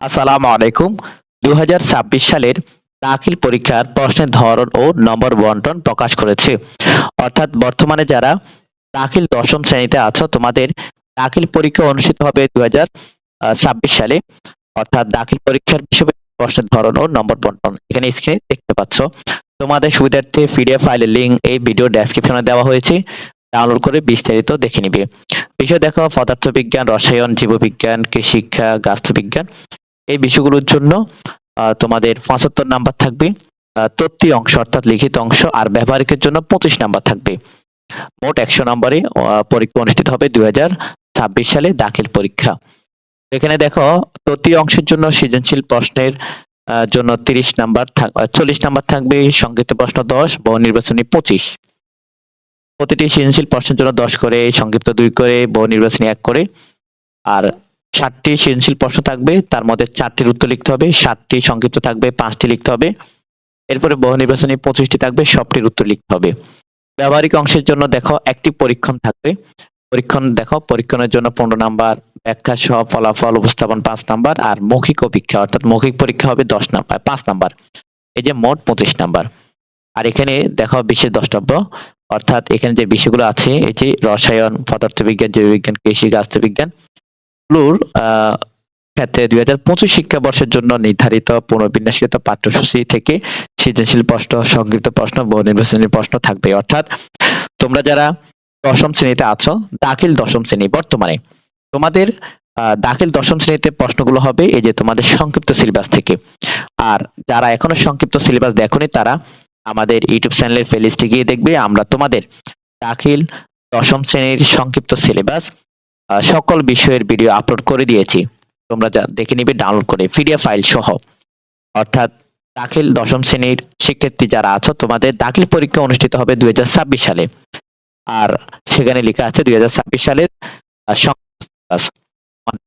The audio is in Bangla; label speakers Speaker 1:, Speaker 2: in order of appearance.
Speaker 1: আসসালামু আলাইকুম। দুই হাজার ছাব্বিশ সালের দাখিল পরীক্ষার প্রশ্নের ধরন ও নম্বর বন্টন প্রকাশ করেছে। অর্থাৎ বর্তমানে যারা দাখিল দশম শ্রেণীতে আছো, তোমাদের দাখিল পরীক্ষা অনুষ্ঠিত হবে দু সালে। অর্থাৎ দাখিল পরীক্ষার বিষয়ে প্রশ্নের ধরন ও নম্বর বন্টন এখানে স্ক্রিনে দেখতে পাচ্ছ। তোমাদের সুবিধার্থে পিডিএফ ফাইলের লিঙ্ক এই ভিডিও ডেসক্রিপশনে দেওয়া হয়েছে। ডাউনলোড করে বিস্তারিত দেখে নিবে। বিষয় দেখো, পদার্থবিজ্ঞান, রসায়ন, জীববিজ্ঞান, কৃষিশিক্ষা গাছবিজ্ঞান এই বিষয়গুলোর জন্য তোমাদের পঁচাত্তর নাম্বার থাকবে। তথ্য অংশ অর্থাৎ লিখিত অংশ আর ব্যবহারিকের জন্য পঁচিশ নাম্বার থাকবে। মোট একশো নম্বরে পরীক্ষা অনুষ্ঠিত হবে দুই সালে দাখিল পরীক্ষা। এখানে দেখো তথ্য অংশের জন্য সৃজনশীল প্রশ্নের জন্য তিরিশ নাম্বার চল্লিশ নাম্বার থাকবে, সংক্ষিপ্ত প্রশ্ন দশ, বহু নির্বাচনী পঁচিশ। প্রতিটি সৃজনশীল প্রশ্নের জন্য দশ করে, সংক্ষিপ্ত দুই করে, বহু নির্বাচনী এক করে। আর ষাটটি সৃজনশীল প্রশ্ন থাকবে, তার মধ্যে চারটির উত্তর লিখতে হবে, সাতটি সংক্ষিপ্ত থাকবে, পাঁচটি লিখতে হবে। এরপরে বহু নির্বাচনী পঁচিশটি থাকবে, সবটির উত্তর লিখতে হবে। ব্যবহারিক অংশের জন্য দেখো একটি পরীক্ষণ থাকবে। পরীক্ষণ দেখো, পরীক্ষণের জন্য পনেরো নাম্বার, ব্যাখ্যা সহ ফলাফল উপস্থাপন পাঁচ নাম্বার আর মৌখিক অপেক্ষা, অর্থাৎ মৌখিক পরীক্ষা হবে দশ নাম্বার, পাঁচ নাম্বার। এই যে মোট পঁচিশ নাম্বার। আর এখানে দেখো বিশেষ দ্রষ্টব্য, অর্থাৎ এখানে যে বিষয়গুলো আছে, এই যে রসায়ন, পদার্থবিজ্ঞান, জীববিজ্ঞান, কৃষি গাছবিজ্ঞান গুলোর ক্ষেত্রে দুই হাজার পঁচিশ শিক্ষাবর্ষের জন্য নির্ধারিত পুনর্বিন্যাসকৃত পাঠ্যসূচি থেকে সৃজনশীল প্রশ্ন, সংক্ষিপ্ত প্রশ্ন বহু নির্বাচনী প্রশ্ন থাকবে। অর্থাৎ তোমরা যারা দশম শ্রেণীতে আছো, দাখিল দশম শ্রেণি বর্তমানে, তোমাদের দাখিল দশম শ্রেণীতে প্রশ্নগুলো হবে এই যে তোমাদের সংক্ষিপ্ত সিলেবাস থেকে। আর যারা এখনও সংক্ষিপ্ত সিলেবাস দেখোনি, তারা আমাদের ইউটিউব চ্যানেলের প্লেলিস্টে গিয়ে দেখবে। আমরা তোমাদের দাখিল দশম শ্রেণির সংক্ষিপ্ত সিলেবাস সকল বিষয়ের ভিডিও আপলোড করে দিয়েছি। তোমরা যা দেখে নিবে ডাউনলোড করে পিডিএফ ফাইল সহ। অর্থাৎ দাখিল দশম শ্রেণির শিক্ষার্থী যারা আছো, তোমাদের দাখিল পরীক্ষা অনুষ্ঠিত হবে দুই হাজার ছাব্বিশ সালে। আর সেখানে লেখা আছে দুই হাজার ছাব্বিশ সালের।